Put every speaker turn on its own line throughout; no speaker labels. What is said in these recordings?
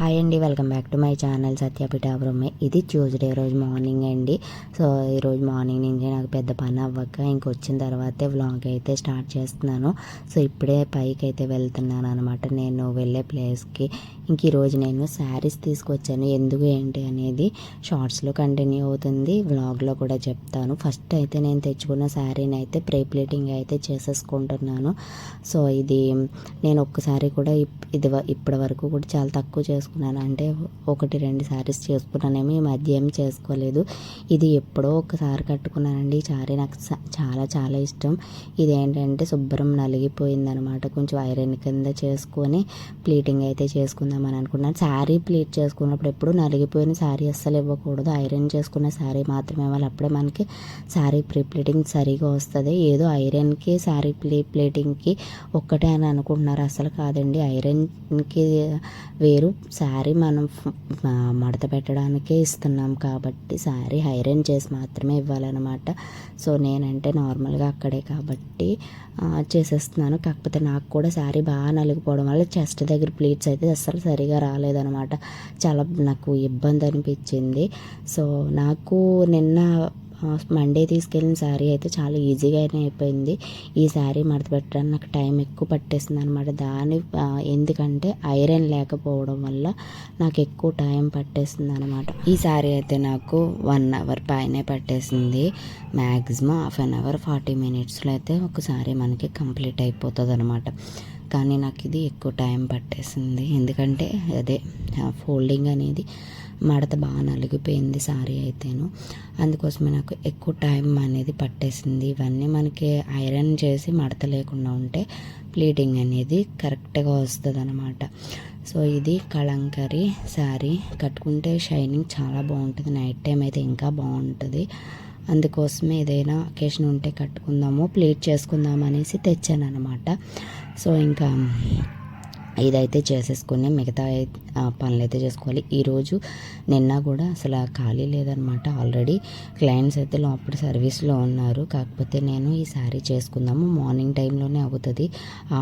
Hi అండి welcome back to my channel సత్యపిఠాపురమే ఇది Tuesday రోజు మార్నింగ్ అండి. సో ఈరోజు మార్నింగ్ నుంచి నాకు పెద్ద పని అవ్వక ఇంకొచ్చిన తర్వాతే వ్లాగ్ అయితే స్టార్ట్ చేస్తున్నాను. సో ఇప్పుడే పైకి అయితే వెళ్తున్నాను అనమాట నేను వెళ్ళే ప్లేస్కి. ఇంక ఈరోజు నేను శారీస్ తీసుకొచ్చాను. ఎందుకు ఏంటి అనేది షార్ట్స్లో కంటిన్యూ అవుతుంది. వ్లాగ్లో కూడా చెప్తాను. ఫస్ట్ అయితే నేను తెచ్చుకున్న శారీని అయితే ప్రీ ప్లేటింగ్ అయితే చేసేసుకుంటున్నాను. సో ఇది నేను ఒక్కసారి కూడా ఇప్- ఇది ఇప్పటి వరకు కూడా చాలా తక్కువ చేసుకున్నాను చేసుకున్నాను. అంటే ఒకటి రెండు శారీస్ చేసుకున్నానేమో ఈ మధ్య ఏం చేసుకోలేదు. ఇది ఎప్పుడో ఒకసారి కట్టుకున్నానండి. ఈ సారీ నాకు చాలా చాలా ఇష్టం. ఇది ఏంటంటే శుభ్రం నలిగిపోయింది అనమాట కొంచెం ఐరన్ కింద చేసుకొని ప్లీటింగ్ అయితే చేసుకుందామని అనుకున్నాను. శారీ ప్లీట్ చేసుకున్నప్పుడు ఎప్పుడు నలిగిపోయిన శారీ అస్సలు ఇవ్వకూడదు. ఐరన్ చేసుకున్న శారీ మాత్రమే ఇవ్వాలి. అప్పుడే మనకి శారీ ప్రీ ప్లీటింగ్ సరిగా వస్తుంది. ఏదో ఐరన్కి శారీ ప్లీ ప్లేటింగ్కి ఒక్కటే అని అనుకుంటున్నారు. అసలు కాదండి. ఐరన్కి వేరు శారీ మనం మడత పెట్టడానికే ఇస్తున్నాం కాబట్టి శారీ ఐరన్ చేసి మాత్రమే ఇవ్వాలన్నమాట. సో నేనంటే నార్మల్గా అక్కడే కాబట్టి చేసేస్తున్నాను. కాకపోతే నాకు కూడా శారీ బాగా నలిగిపోవడం వల్ల చెస్ట్ దగ్గర ప్లీట్స్ అయితే అస్సలు సరిగా రాలేదనమాట చాలా నాకు ఇబ్బంది అనిపించింది. సో నాకు నిన్న మండే తీసుకెళ్ళిన శారీ అయితే చాలా ఈజీగానే అయిపోయింది. ఈ శారీ మడత పెట్టడానికి నాకు టైం ఎక్కువ పట్టేసింది అనమాట దాని ఎందుకంటే ఐరన్ లేకపోవడం వల్ల నాకు ఎక్కువ టైం పట్టేసింది అనమాట ఈ శారీ అయితే నాకు వన్ అవర్ పైనే పట్టేసింది. Maximum half an hour forty మినిట్స్లో అయితే ఒక శారీ మనకి కంప్లీట్ అయిపోతుంది అనమాట కానీ నాకు ఇది ఎక్కువ టైం పట్టేసింది. ఎందుకంటే అదే ఫోల్డింగ్ అనేది మడత బాగా నలిగిపోయింది సారీ అయితేను. అందుకోసమే నాకు ఎక్కువ టైం అనేది పట్టేసింది. ఇవన్నీ మనకి ఐరన్ చేసి మడత లేకుండా ఉంటే ప్లీటింగ్ అనేది కరెక్ట్గా వస్తుంది అనమాట సో ఇది కలంకరీ శారీ కట్టుకుంటే షైనింగ్ చాలా బాగుంటుంది. నైట్ టైం అయితే ఇంకా బాగుంటుంది. అందుకోసమే ఏదైనా అకేషన్ ఉంటే కట్టుకుందాము ప్లేట్ చేసుకుందాం అనేసి తెచ్చాను అనమాట సో ఇంకా ఇదైతే చేసేసుకుని మిగతా పనులు అయితే చేసుకోవాలి. ఈరోజు నిన్న కూడా అసలు ఖాళీ లేదనమాట ఆల్రెడీ క్లయింట్స్ అయితే లోపల సర్వీస్లో ఉన్నారు. కాకపోతే నేను ఈ శారీ చేసుకుందాము. మార్నింగ్ టైంలోనే అవుతుంది.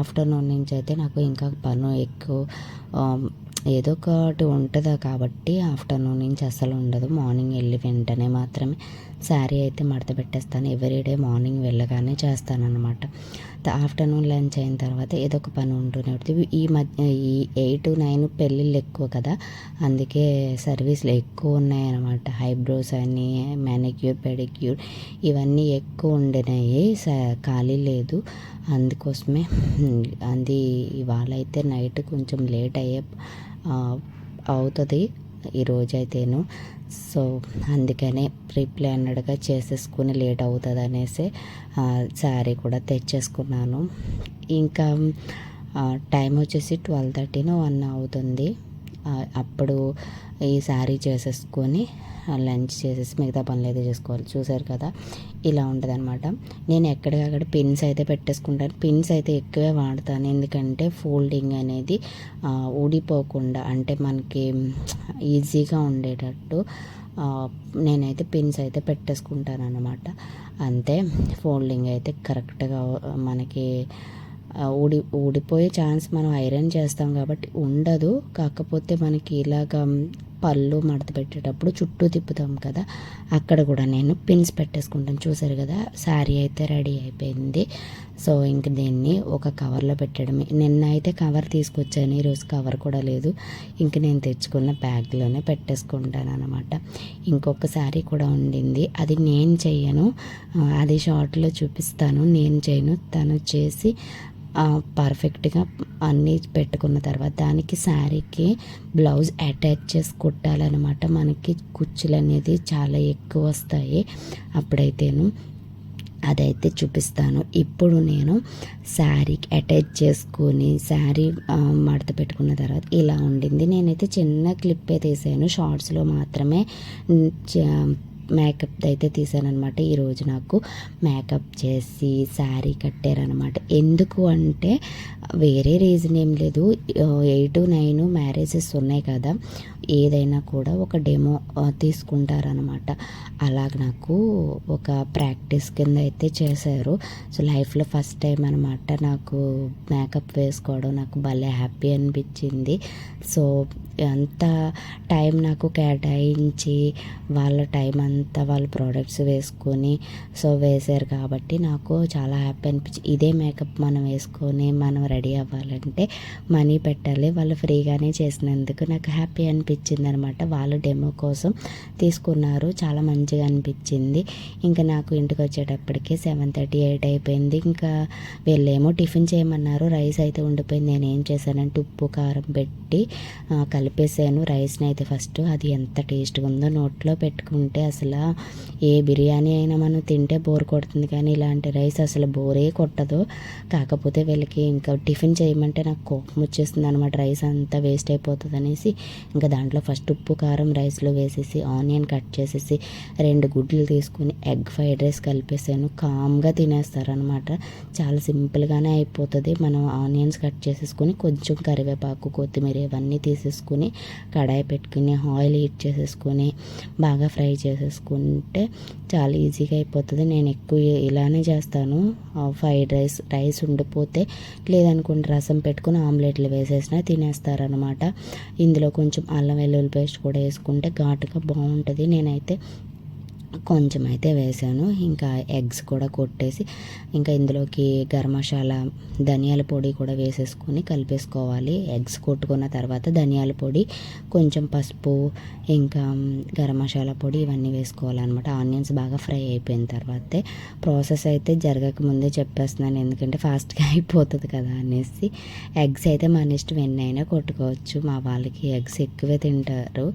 ఆఫ్టర్నూన్ నుంచి అయితే నాకు ఇంకా పను ఎక్కువ ఏదో ఒకటి ఉంటుంది కాబట్టి ఆఫ్టర్నూన్ నుంచి అసలు ఉండదు. మార్నింగ్ వెళ్ళి వెంటనే మాత్రమే శారీ అయితే మడత పెట్టేస్తాను. ఎవ్రీడే మార్నింగ్ వెళ్ళగానే చేస్తాను అనమాట ఆఫ్టర్నూన్ లంచ్ అయిన తర్వాత ఏదో ఒక పని ఉంటూనే ఉంటుంది. ఈ మధ్య ఈ ఎయిట్ నైన్ పెళ్ళిళ్ళు ఎక్కువ కదా అందుకే సర్వీస్లు ఎక్కువ ఉన్నాయన్నమాట. హైబ్రోస్ అని మ్యానిక్యూర్ పెడిక్యూర్ ఇవన్నీ ఎక్కువ ఉండినాయి. స- ఖాళీ లేదు. అందుకోసమే అది. ఇవాళ అయితే నైట్ కొంచెం లేట్ అయ్యే అవుతుంది ఈరోజైతేను. సో అందుకనే ప్రీ ప్లానర్డ్గా చేసేసుకుని లేట్ అవుతుంది అనేసి శారీ కూడా తెచ్చేసుకున్నాను. ఇంకా టైం వచ్చేసి ట్వెల్వ్ థర్టీన వన్ అవుతుంది. అప్పుడు ఈ శారీ చేసేసుకొని లంచ్ చేసేసి మిగతా పనులు అయితే చేసుకోవాలి. చూసారు కదా ఇలా ఉంటుంది అనమాట నేను ఎక్కడికక్కడ పిన్స్ అయితే పెట్టేసుకుంటాను. పిన్స్ అయితే ఎక్కువే వాడతాను. ఎందుకంటే ఫోల్డింగ్ అనేది ఊడిపోకుండా అంటే మనకి ఈజీగా ఉండేటట్టు నేనైతే పిన్స్ అయితే పెట్టేసుకుంటాను అనమాట అంతే. ఫోల్డింగ్ అయితే కరెక్ట్గా మనకి ఊడి ఊడిపోయే ఛాన్స్ మనం ఐరన్ చేస్తాం కాబట్టి ఉండదు. కాకపోతే మనకి ఇలాగ పళ్ళు మడత పెట్టేటప్పుడు చుట్టూ తిప్పుతాం కదా అక్కడ కూడా నేను పిన్స్ పెట్టేసుకుంటాను. చూసారు కదా శారీ అయితే రెడీ అయిపోయింది. సో ఇంక దీన్ని ఒక కవర్లో పెట్టడమే. నిన్న అయితే కవర్ తీసుకొచ్చాను ఈరోజు కవర్ కూడా లేదు. ఇంక నేను తెచ్చుకున్న బ్యాగ్లోనే పెట్టేసుకుంటాను అనమాట ఇంకొక శారీ కూడా ఉండింది. అది నేను చేయను అది షార్ట్లో చూపిస్తాను. నేను చేయను తను చేసి పర్ఫెక్ట్గా అన్నీ పెట్టుకున్న తర్వాత దానికి శారీకి బ్లౌజ్ అటాచ్ చేసి కుట్టాలన్నమాట. మనకి కుచ్చులు అనేది చాలా ఎక్కువ వస్తాయి అప్పుడైతేను. అదైతే చూపిస్తాను. ఇప్పుడు నేను శారీకి అటాచ్ చేసుకొని శారీ మడత పెట్టుకున్న తర్వాత ఇలా ఉండింది. నేనైతే చిన్న క్లిప్పే తీసాను. షార్ట్స్లో మాత్రమే చ- మేకప్ అయితే తీసాను అనమాట ఈరోజు నాకు మేకప్ చేసి శారీ కట్టారనమాట ఎందుకు అంటే వేరే రీజన్ ఏం లేదు. ఎయిట్ నైన్ మ్యారేజెస్ ఉన్నాయి కదా. ఏదైనా కూడా ఒక డెమో తీసుకుంటారనమాట అలాగ నాకు ఒక ప్రాక్టీస్ కింద అయితే చేశారు. సో లైఫ్లో ఫస్ట్ టైం అనమాట నాకు మేకప్ వేసుకోవడం నాకు భలే హ్యాపీ అనిపించింది. సో అంత టైం నాకు కేటాయించి వాళ్ళ టైం అంతా అంతా వాళ్ళ ప్రోడక్ట్స్ వేసుకొని సో వేశారు కాబట్టి నాకు చాలా హ్యాపీ అనిపించింది ఇదే మేకప్ మనం వేసుకొని మనం రెడీ అవ్వాలంటే మనీ పెట్టాలి. వాళ్ళు ఫ్రీగానే చేసినందుకు నాకు హ్యాపీ అనిపించింది అనమాట వాళ్ళు డెమో కోసం తీసుకున్నారు. చాలా మంచిగా అనిపించింది. ఇంకా నాకు ఇంటికి వచ్చేటప్పటికి సెవెన్ థర్టీ ఎయిట్ అయిపోయింది. ఇంకా వీళ్ళేమో టిఫిన్ చేయమన్నారు. రైస్ అయితే ఉండిపోయింది. నేను ఏం చేశానంటే ఉప్పు కారం పెట్టి కలిపేసాను. రైస్ని అయితే ఫస్ట్ అది ఎంత టేస్ట్గా ఉందో నోట్లో పెట్టుకుంటే అసలు ఏ బిర్యానీ అయినా మనం తింటే బోర్ కొడుతుంది కానీ ఇలాంటి రైస్ అసలు బోరే కొట్టదు. కాకపోతే వీళ్ళకి ఇంకా టిఫిన్ చేయమంటే నాకు కోపం వచ్చేస్తుంది అనమాట రైస్ అంతా వేస్ట్ అయిపోతుంది అనేసి ఇంకా దాంట్లో ఫస్ట్ ఉప్పు కారం రైస్లో వేసేసి ఆనియన్ కట్ చేసేసి రెండు గుడ్లు తీసుకుని ఎగ్ ఫ్రైడ్ రైస్ కలిపేసాను. కామ్గా తినేస్తారనమాట చాలా సింపుల్గానే అయిపోతుంది. మనం ఆనియన్స్ కట్ చేసేసుకొని కొంచెం కరివేపాకు కొత్తిమీర ఇవన్నీ తీసేసుకుని కడాయి పెట్టుకుని ఆయిల్ హీట్ చేసేసుకొని బాగా ఫ్రై చేసుకుంటే చాలా ఈజీగా అయిపోతుంది. నేను ఎక్కువ ఇలానే చేస్తాను. ఫ్రైడ్ రైస్ రైస్ ఉండిపోతే లేదనుకుంటే రసం పెట్టుకుని ఆమ్లెట్లు వేసేసినా తినేస్తారనమాట ఇందులో కొంచెం అల్లం వెల్లుల్లి పేస్ట్ కూడా వేసుకుంటే ఘాటుగా బాగుంటుంది. నేనైతే కొంచెం అయితే వేసాను. ఇంకా ఎగ్స్ కూడా కొట్టేసి ఇంకా ఇందులోకి గరం మసాలా ధనియాల పొడి కూడా వేసేసుకొని కలిపేసుకోవాలి. ఎగ్స్ కొట్టుకున్న తర్వాత ధనియాల పొడి కొంచెం పసుపు ఇంకా గరం మసాలా పొడి ఇవన్నీ వేసుకోవాలన్నమాట. ఆనియన్స్ బాగా ఫ్రై అయిపోయిన తర్వాతే ప్రాసెస్ అయితే జరగక ముందే చెప్పేస్తున్నాను. ఎందుకంటే ఫాస్ట్గా అయిపోతుంది కదా అనేసి ఎగ్స్ అయితే మన ఇష్టం ఎన్నైనా కొట్టుకోవచ్చు. మా వాళ్ళకి ఎగ్స్ ఎక్కువే తింటారు.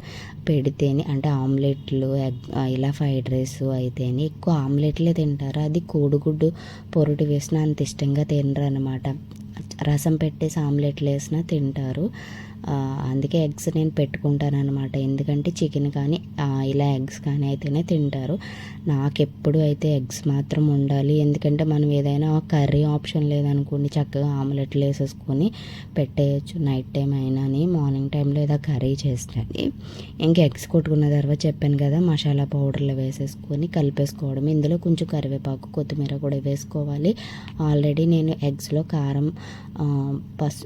పెడితేనే అంటే ఆమ్లెట్లు ఎగ్ ఇలా ఫ్రైడ్ రైస్ అయితేనే ఎక్కువ ఆమ్లెట్లే తింటారు. అది కోడిగుడ్డు పొరుటు వేసిన అంత ఇష్టంగా తినరు అనమాట రసం పెట్టేసి ఆమ్లెట్లు వేసినా తింటారు. అందుకే ఎగ్స్ నేను పెట్టుకుంటాను అనమాట ఎందుకంటే చికెన్ కానీ ఇలా ఎగ్స్ కానీ అయితేనే తింటారు. నాకెప్పుడు అయితే ఎగ్స్ మాత్రం ఉండాలి. ఎందుకంటే మనం ఏదైనా కర్రీ ఆప్షన్ లేదనుకోండి చక్కగా ఆమ్లెట్లు వేసేసుకొని పెట్టేయచ్చు. నైట్ టైం అయినాని మార్నింగ్ టైంలో ఏదో కర్రీ చేస్తుంది ఇంకా ఎగ్స్ కొట్టుకున్న తర్వాత చెప్పాను కదా మసాలా పౌడర్లు వేసేసుకొని కలిపేసుకోవడం ఇందులో కొంచెం కరివేపాకు కొత్తిమీర కూడా వేసుకోవాలి. ఆల్రెడీ నేను ఎగ్స్లో కారం పసు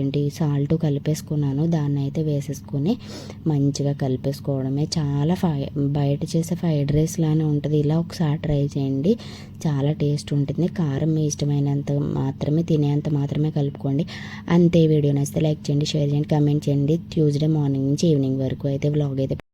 ఏంటి సాల్ట్ కలిపేసుకున్నాను. దాన్ని అయితే వేసేసుకొని మంచిగా కలిపేసుకోవడమే. చాలా ఫ్రై బయట చేసే ఫ్రైడ్ రైస్ లానే ఉంటుంది. ఇలా ఒకసారి ట్రై చేయండి. చాలా టేస్ట్ ఉంటుంది. కారం మీ ఇష్టమైనంత మాత్రమే తినేంత మాత్రమే కలుపుకోండి. అంతే వీడియో నచ్చితే లైక్ చేయండి షేర్ చేయండి కమెంట్ చేయండి. ట్యూస్డే మార్నింగ్ నుంచి ఈవినింగ్ వరకు అయితే వ్లాగ్ అయితే